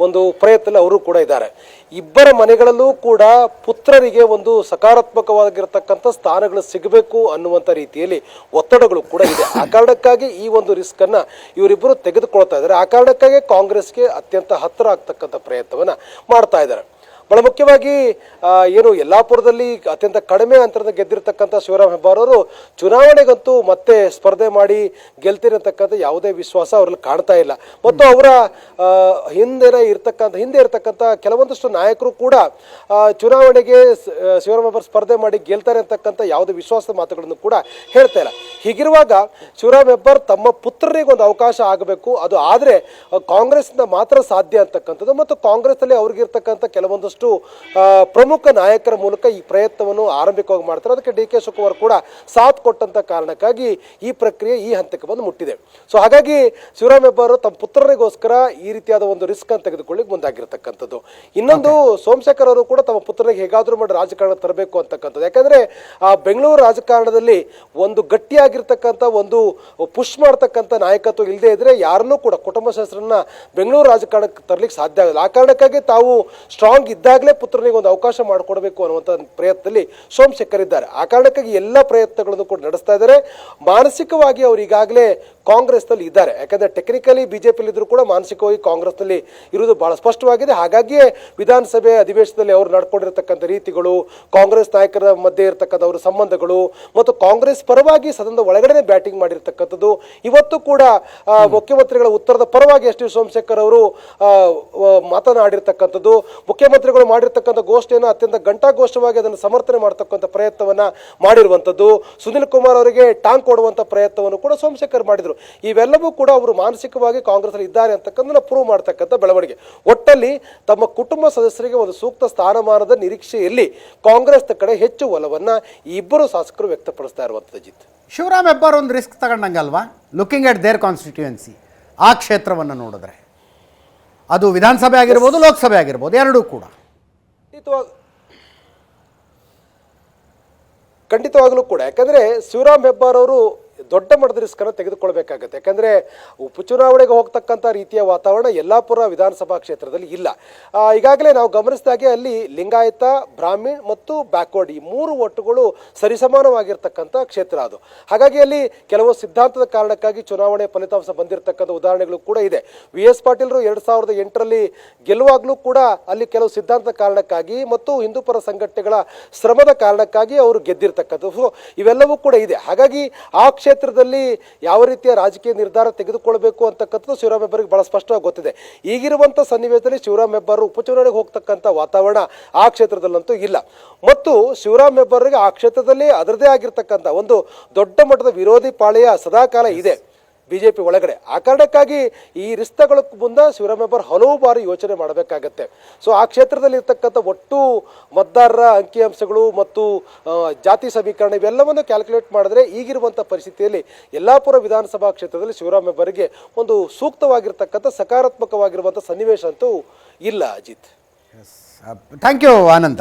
ಒಂದು ಪ್ರಯತ್ನ ಅವರು ಕೂಡ ಇದ್ದಾರೆ. ಇಬ್ಬರ ಮನೆಗಳಲ್ಲೂ ಕೂಡ ಪುತ್ರರಿಗೆ ಒಂದು ಸಕಾರಾತ್ಮಕವಾಗಿರ್ತಕ್ಕಂಥ ಸ್ಥಾನಗಳು ಸಿಗಬೇಕು ಅನ್ನುವಂಥ ರೀತಿಯಲ್ಲಿ ಒತ್ತಡಗಳು ಕೂಡ ಇದೆ. ಆ ಕಾರಣಕ್ಕಾಗಿ ಈ ಒಂದು ರಿಸ್ಕನ್ನು ಅನ್ನ ಇವರಿಬ್ಬರು ತೆಗೆದುಕೊಳ್ತಾ ಇದ್ದಾರೆ. ಆ ಕಾರಣಕ್ಕಾಗಿ ಕಾಂಗ್ರೆಸ್ಗೆ ಅತ್ಯಂತ ಹತ್ತಿರ ಆಗ್ತಕ್ಕಂಥ ಪ್ರಯತ್ನವನ್ನ ಮಾಡ್ತಾ ಇದ್ದಾರೆ. ಬಹಳ ಮುಖ್ಯವಾಗಿ ಏನು ಯಲ್ಲಾಪುರದಲ್ಲಿ ಅತ್ಯಂತ ಕಡಿಮೆ ಅಂತರದ ಗೆದ್ದಿರತಕ್ಕಂಥ ಶಿವರಾಮ್ ಹೆಬ್ಬಾರ್ ಅವರು ಚುನಾವಣೆಗಂತೂ ಮತ್ತೆ ಸ್ಪರ್ಧೆ ಮಾಡಿ ಗೆಲ್ತಿರತಕ್ಕಂಥ ಯಾವುದೇ ವಿಶ್ವಾಸ ಅವರಲ್ಲಿ ಕಾಣ್ತಾ ಇಲ್ಲ. ಮತ್ತು ಅವರ ಹಿಂದಿನ ಇರ್ತಕ್ಕಂಥ ಹಿಂದೆ ಇರತಕ್ಕಂಥ ಕೆಲವೊಂದಷ್ಟು ನಾಯಕರು ಕೂಡ ಚುನಾವಣೆಗೆ ಶಿವರಾಮ್ ಹೆಬ್ಬಾರ್ ಸ್ಪರ್ಧೆ ಮಾಡಿ ಗೆಲ್ತಾರೆ ಅಂತಕ್ಕಂಥ ಯಾವುದೇ ವಿಶ್ವಾಸದ ಮಾತುಗಳನ್ನು ಕೂಡ ಹೇಳ್ತಾ ಇಲ್ಲ. ಹೀಗಿರುವಾಗ ಶಿವರಾಮ್ ಹೆಬ್ಬಾರ್ ತಮ್ಮ ಪುತ್ರರಿಗೆ ಒಂದು ಅವಕಾಶ ಆಗಬೇಕು. ಅದು ಆದರೆ ಕಾಂಗ್ರೆಸ್ನ ಮಾತ್ರ ಸಾಧ್ಯ ಅಂತಕ್ಕಂಥದ್ದು. ಮತ್ತು ಕಾಂಗ್ರೆಸ್ನಲ್ಲಿ ಅವ್ರಿಗಿರ್ತಕ್ಕಂಥ ಕೆಲವೊಂದಷ್ಟು ಆ, ಪ್ರಮುಖ ನಾಯಕರ ಮೂಲಕ ಈ ಪ್ರಯತ್ನವನ್ನು ಆರಂಭಿಕವಾಗಿ ಮಾಡ್ತಾರೆ. ಅದಕ್ಕೆ ಡಿ ಕೆ ಶಿವಕುಮಾರ್ ಕೂಡ ಸಾಥ್ ಕೊಟ್ಟಂತ ಕಾರಣಕ್ಕಾಗಿ ಈ ಪ್ರಕ್ರಿಯೆ ಈ ಹಂತಕ್ಕೆ ಬಂದು ಮುಟ್ಟಿದೆ. ಸೊ ಹಾಗಾಗಿ ಶಿವರಾಮ್ ಹೆಬ್ಬಾರ್ ತಮ್ಮ ಪುತ್ರರಿಗೋಸ್ಕರ ಈ ರೀತಿಯಾದ ಒಂದು ರಿಸ್ಕ್ ಅನ್ನು ತೆಗೆದುಕೊಳ್ಳಿ ಮುಂದಾಗಿರ್ತಕ್ಕಂಥದ್ದು. ಇನ್ನೊಂದು ಸೋಮಶೇಖರ್ ಅವರು ಕೂಡ ತಮ್ಮ ಪುತ್ರನಿಗೆ ಹೇಗಾದರೂ ಮಾಡಿ ರಾಜಕಾರಣ ತರಬೇಕು ಅಂತಕ್ಕಂಥದ್ದು. ಯಾಕಂದ್ರೆ ಆ ಬೆಂಗಳೂರು ರಾಜಕಾರಣದಲ್ಲಿ ಒಂದು ಗಟ್ಟಿಯಾಗಿರ್ತಕ್ಕಂಥ ಒಂದು ಪುಷ್ ಮಾಡ್ತಕ್ಕಂಥ ನಾಯಕತ್ವ ಇಲ್ಲದೆ ಇದ್ರೆ ಯಾರನ್ನೂ ಕೂಡ ಕುಟುಂಬ ಸದಸ್ಯರನ್ನ ಬೆಂಗಳೂರು ರಾಜಕಾರಣಕ್ಕೆ ತರಲಿಕ್ಕೆ ಸಾಧ್ಯ ಆಗಲ್ಲ. ಆ ಕಾರಣಕ್ಕಾಗಿ ತಾವು ಸ್ಟ್ರಾಂಗ್ ಇದ್ದಾಗಲೇ ಪುತ್ರನಿಗೆ ಒಂದು ಅವಕಾಶ ಮಾಡಿಕೊಡ್ಬೇಕು ಅನ್ನುವಂಥ ಪ್ರಯತ್ನದಲ್ಲಿ ಸೋಮಶೇಖರ್ ಇದ್ದಾರೆ. ಆ ಕಾರಣಕ್ಕಾಗಿ ಎಲ್ಲ ಪ್ರಯತ್ನಗಳನ್ನು ಕೂಡ ನಡೆಸ್ತಾ ಇದ್ದಾರೆ. ಮಾನಸಿಕವಾಗಿ ಅವರು ಈಗಾಗಲೇ ಕಾಂಗ್ರೆಸ್ನಲ್ಲಿ ಇದ್ದಾರೆ. ಯಾಕಂದ್ರೆ ಟೆಕ್ನಿಕಲಿ ಬಿಜೆಪಿಯಲ್ಲಿ ಇದ್ರೂ ಕೂಡ ಮಾನಸಿಕವಾಗಿ ಕಾಂಗ್ರೆಸ್ನಲ್ಲಿ ಇರುವುದು ಬಹಳ ಸ್ಪಷ್ಟವಾಗಿದೆ. ಹಾಗಾಗಿಯೇ ವಿಧಾನಸಭೆ ಅಧಿವೇಶನದಲ್ಲಿ ಅವರು ನಡ್ಕೊಂಡಿರ್ತಕ್ಕಂಥ ರೀತಿಗಳು, ಕಾಂಗ್ರೆಸ್ ನಾಯಕರ ಮಧ್ಯೆ ಇರತಕ್ಕಂಥ ಅವರ ಸಂಬಂಧಗಳು ಮತ್ತು ಕಾಂಗ್ರೆಸ್ ಪರವಾಗಿ ಸದನದ ಒಳಗಡೆ ಬ್ಯಾಟಿಂಗ್ ಮಾಡಿರ್ತಕ್ಕಂಥದ್ದು, ಇವತ್ತು ಕೂಡ ಮುಖ್ಯಮಂತ್ರಿಗಳ ಉತ್ತರದ ಪರವಾಗಿ ಎಸ್ ಟಿ ಸೋಮಶೇಖರ್ ಅವರು ಮಾತನಾಡಿರ್ತಕ್ಕಂಥದ್ದು. ಮುಖ್ಯಮಂತ್ರಿಗಳು ಮಾಡಿರ್ತಕ್ಕಂಥ ಗೋಷ್ಠಿಯನ್ನು ಅತ್ಯಂತ ಘಂಟಾಘೋಷವಾಗಿ ಅದನ್ನು ಸಮರ್ಥನೆ ಮಾಡ್ತಕ್ಕಂಥ ಪ್ರಯತ್ನವನ್ನ ಮಾಡಿರುವಂಥದ್ದು. ಸುನಿಲ್ ಕುಮಾರ್ ಅವರಿಗೆ ಟಾಂಗ್ ಕೊಡುವಂಥ ಪ್ರಯತ್ನವನ್ನು ಕೂಡ ಸೋಮಶೇಖರ್ ಮಾಡಿದರು. ಇವೆಲ್ಲವೂ ಕೂಡ ಅವರು ಮಾನಸಿಕವಾಗಿ ಕಾಂಗ್ರೆಸ್ನಲ್ಲಿ ಇದ್ದಾರೆ ಅಂತಕ್ಕಂಥ ಪ್ರೂವ್ ಮಾಡ್ತಕ್ಕಂಥ ಬೆಳವಣಿಗೆ. ಒಟ್ಟಲ್ಲಿ ತಮ್ಮ ಕುಟುಂಬ ಸದಸ್ಯರಿಗೆ ಒಂದು ಸೂಕ್ತ ಸ್ಥಾನಮಾನದ ನಿರೀಕ್ಷೆಯಲ್ಲಿ ಕಾಂಗ್ರೆಸ್ ಕಡೆ ಹೆಚ್ಚು ಒಲವನ್ನ ಈ ಇಬ್ಬರು ಶಾಸಕರು ವ್ಯಕ್ತಪಡಿಸ್ತಾ ಇರುವಂಥದ್ದು ಜಿತ್ ಶಿವರಾಮ್ ಹೆಬ್ಬಾರ್ ಒಂದು ರಿಸ್ಕ್ ತಗೊಂಡಂಗಲ್ವಾ ಲುಕಿಂಗ್ ಎಟ್ ದೇರ್ ಕಾನ್ಸ್ಟಿಟ್ಯೂಯೆನ್ಸಿ ಆ ಕ್ಷೇತ್ರವನ್ನು ನೋಡಿದ್ರೆ. ಅದು ವಿಧಾನಸಭೆ ಆಗಿರ್ಬೋದು ಲೋಕಸಭೆ ಆಗಿರ್ಬೋದು ಎರಡೂ ಕೂಡ. ಖಂಡಿತವಾಗ ಖಂಡಿತವಾಗಲೂ ಕೂಡ. ಯಾಕಂದರೆ ಶಿವರಾಮ್ ಹೆಬ್ಬಾರ್ ಅವರು ದೊಡ್ಡ ಮಟ್ಟದ ರಿಸ್ಕ್ ಅನ್ನು ತೆಗೆದುಕೊಳ್ಬೇಕಾಗತ್ತೆ. ಯಾಕಂದ್ರೆ ಉಪಚುನಾವಣೆಗೆ ಹೋಗ್ತಕ್ಕಂಥ ರೀತಿಯ ವಾತಾವರಣ ಯಲ್ಲಾಪುರ ವಿಧಾನಸಭಾ ಕ್ಷೇತ್ರದಲ್ಲಿ ಇಲ್ಲ. ಈಗಾಗಲೇ ನಾವು ಗಮನಿಸಿದಾಗೆ ಅಲ್ಲಿ ಲಿಂಗಾಯತ, ಬ್ರಾಹ್ಮಿಣ್ ಮತ್ತು ಬ್ಯಾಕ್ವರ್ಡ್ ಈ ಮೂರು ಒಟ್ಟುಗಳು ಸರಿಸಮಾನವಾಗಿರ್ತಕ್ಕಂಥ ಕ್ಷೇತ್ರ ಅದು. ಹಾಗಾಗಿ ಅಲ್ಲಿ ಕೆಲವು ಸಿದ್ಧಾಂತದ ಕಾರಣಕ್ಕಾಗಿ ಚುನಾವಣೆ ಫಲಿತಾಂಶ ಬಂದಿರತಕ್ಕಂಥ ಉದಾಹರಣೆಗಳು ಕೂಡ ಇದೆ. ವಿ ಎಸ್ ಪಾಟೀಲ್ರು ಎರಡು ಸಾವಿರದ ಎಂಟರಲ್ಲಿ ಗೆಲ್ಲುವಾಗ್ಲೂ ಕೂಡ ಅಲ್ಲಿ ಕೆಲವು ಸಿದ್ಧಾಂತದ ಕಾರಣಕ್ಕಾಗಿ ಮತ್ತು ಹಿಂದೂಪರ ಸಂಘಟನೆಗಳ ಶ್ರಮದ ಕಾರಣಕ್ಕಾಗಿ ಅವರು ಗೆದ್ದಿರ್ತಕ್ಕಂಥದ್ದು. ಇವೆಲ್ಲವೂ ಕೂಡ ಇದೆ. ಹಾಗಾಗಿ ಆ ಕ್ಷೇತ್ರದಲ್ಲಿ ಯಾವ ರೀತಿಯ ರಾಜಕೀಯ ನಿರ್ಧಾರ ತೆಗೆದುಕೊಳ್ಬೇಕು ಅಂತಕ್ಕಂಥದ್ದು ಶಿವರಾಮ್ ಹೆಬ್ಬಾರಿಗೆ ಬಹಳ ಸ್ಪಷ್ಟವಾಗಿ ಗೊತ್ತಿದೆ. ಈಗಿರುವಂಥ ಸನ್ನಿವೇಶದಲ್ಲಿ ಶಿವರಾಮ್ ಹೆಬ್ಬಾರ್ ಉಪಚುನಾವಣೆಗೆ ಹೋಗ್ತಕ್ಕಂಥ ವಾತಾವರಣ ಆ ಕ್ಷೇತ್ರದಲ್ಲಂತೂ ಇಲ್ಲ. ಮತ್ತು ಶಿವರಾಮ್ ಹೆಬ್ಬಾರಿಗೆ ಆ ಕ್ಷೇತ್ರದಲ್ಲಿ ಅದರದೇ ಆಗಿರ್ತಕ್ಕಂಥ ಒಂದು ದೊಡ್ಡ ಮಟ್ಟದ ವಿರೋಧಿ ಪಾಳೆಯ ಸದಾಕಾಲ ಇದೆ. ಬಿಜೆಪಿ ಒಳಗಡೆ. ಆ ಕಾರಣಕ್ಕಾಗಿ ಈ ರಿಸ್ತಗಳ ಮುಂದೆ ಶಿವರಾಮ್ ಹೆಬ್ಬಾರ್ ಹಲವು ಬಾರಿ ಯೋಚನೆ ಮಾಡಬೇಕಾಗತ್ತೆ. ಸೊ ಆ ಕ್ಷೇತ್ರದಲ್ಲಿ ಇರ್ತಕ್ಕಂಥ ಒಟ್ಟು ಮತದಾರರ ಅಂಕಿಅಂಶಗಳು ಮತ್ತು ಜಾತಿ ಸಮೀಕರಣ ಇವೆಲ್ಲವನ್ನು ಕ್ಯಾಲ್ಕುಲೇಟ್ ಮಾಡಿದ್ರೆ ಈಗಿರುವಂಥ ಪರಿಸ್ಥಿತಿಯಲ್ಲಿ ಯಲ್ಲಾಪುರ ವಿಧಾನಸಭಾ ಕ್ಷೇತ್ರದಲ್ಲಿ ಶಿವರಾಮ್ ಹೆಬ್ಬಾರಿಗೆ ಒಂದು ಸೂಕ್ತವಾಗಿರ್ತಕ್ಕಂಥ ಸಕಾರಾತ್ಮಕವಾಗಿರುವಂಥ ಸನ್ನಿವೇಶ ಅಂತೂ ಇಲ್ಲ, Ajit. Thank you Ananda